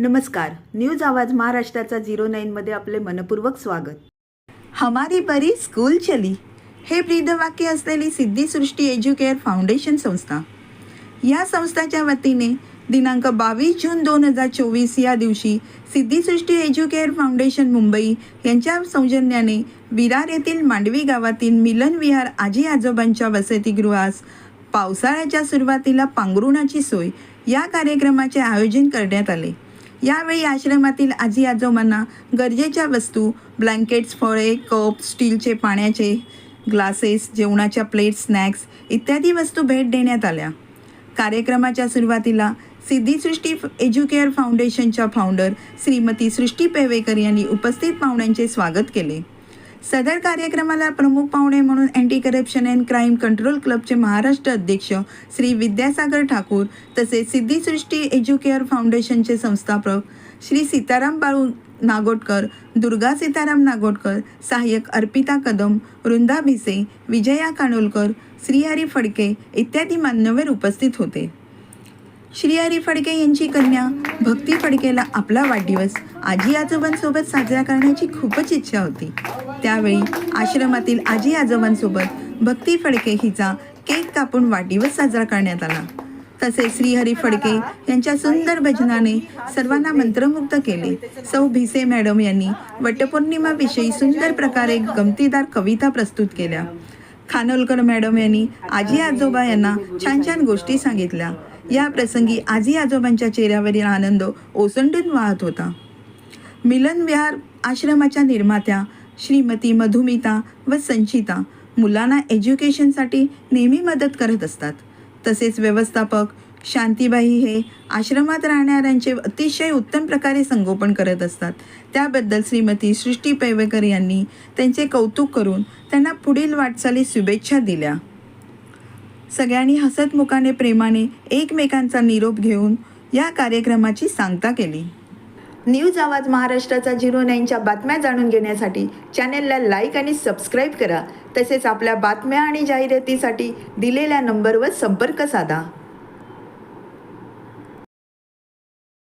नमस्कार. न्यूज आवाज महाराष्ट्राचा झिरो नाईनमध्ये आपले मनपूर्वक स्वागत. हमारी परी स्कूल चली. हे ब्रीदवाक्य असलेली सिद्धीसृष्टी एज्युकेअर फाउंडेशन संस्था. या संस्थाच्या वतीने दिनांक बावीस जून दोन हजार चोवीस या दिवशी सिद्धीसृष्टी एज्युकेअर फाउंडेशन मुंबई यांच्या सौजन्याने विरार येथील मांडवी गावातील मिलन विहार आजी आजोबांच्या वसतिगृहास पावसाळ्याच्या सुरुवातीला पांघरुणाची सोय या कार्यक्रमाचे आयोजन करण्यात आले. यावेळी आश्रमातील आजी आजोबांना गरजेच्या वस्तू ब्लँकेट्स फळे कप स्टीलचे पाण्याचे ग्लासेस जेवणाच्या प्लेट स्नॅक्स इत्यादी वस्तू भेट देण्यात आल्या. कार्यक्रमाच्या सुरुवातीला सिद्धीसृष्टी एज्युकेअर फाउंडेशनच्या फाउंडर श्रीमती सृष्टी पेवेकर यांनी उपस्थित पाहुण्यांचे स्वागत केले. सदर कार्यक्रमाला प्रमुख पाहुणे म्हणून anti corruption and crime control क्लबचे महाराष्ट्र अध्यक्ष श्री विद्यासागर ठाकूर तसेच सिद्धीसृष्टी एज्युकेअर फाउंडेशनचे संस्थापक श्री सीताराम बाळू नागोटकर दुर्गा सीताराम नागोटकर सहाय्यक अर्पिता कदम वृंदा भिसे विजया कानोलकर श्रीहरी फडके इत्यादी मान्यवर उपस्थित होते. श्रीहरी फडके यांची कन्या भक्ती फडकेला आपला वाढदिवस. आजी आजोबांसोबत साजरा करण्याची खूपच इच्छा होती. त्यावेळी आश्रमातील आजी आजोबांसोबत भक्ती फडके हिचा केक कापून वाढदिवस साजरा करण्यात आला. तसेच श्रीहरी फडके यांच्या सुंदर भजनाने सर्वांना मंत्रमुग्ध केले. सौ भिसे मॅडम यांनी वटपौर्णिमाविषयी सुंदर प्रकारे गमतीदार कविता प्रस्तुत केल्या. खानोलकर मॅडम यांनी आजी आजोबा यांना छान छान गोष्टी सांगितल्या. या प्रसंगी आजी आजोबांच्या चेहऱ्यावरील आनंद ओसंडून वाहत होता. मिलन विहार आश्रमाच्या निर्मात्या श्रीमती मधुमिता व संचिता मुलांना एज्युकेशनसाठी नेहमी मदत करत असतात. तसेच व्यवस्थापक शांतीबाई हे आश्रमात राहणाऱ्यांचे अतिशय उत्तम प्रकारे संगोपन करत असतात. त्याबद्दल श्रीमती सृष्टी पैवेकर यांनी त्यांचे कौतुक करून त्यांना पुढील वाटचालीस शुभेच्छा दिल्या. सगळ्यांनी हसतमुखाने प्रेमाने एकमेकांचा निरोप घेऊन या कार्यक्रमाची सांगता केली. न्यूज आवाज महाराष्ट्राचा झिरो नाईनच्या बातम्या जाणून घेण्यासाठी चॅनेलला लाईक आणि सबस्क्राईब करा. तसेच आपल्या बातम्या आणि जाहिरातीसाठी दिलेल्या नंबरवर संपर्क साधा.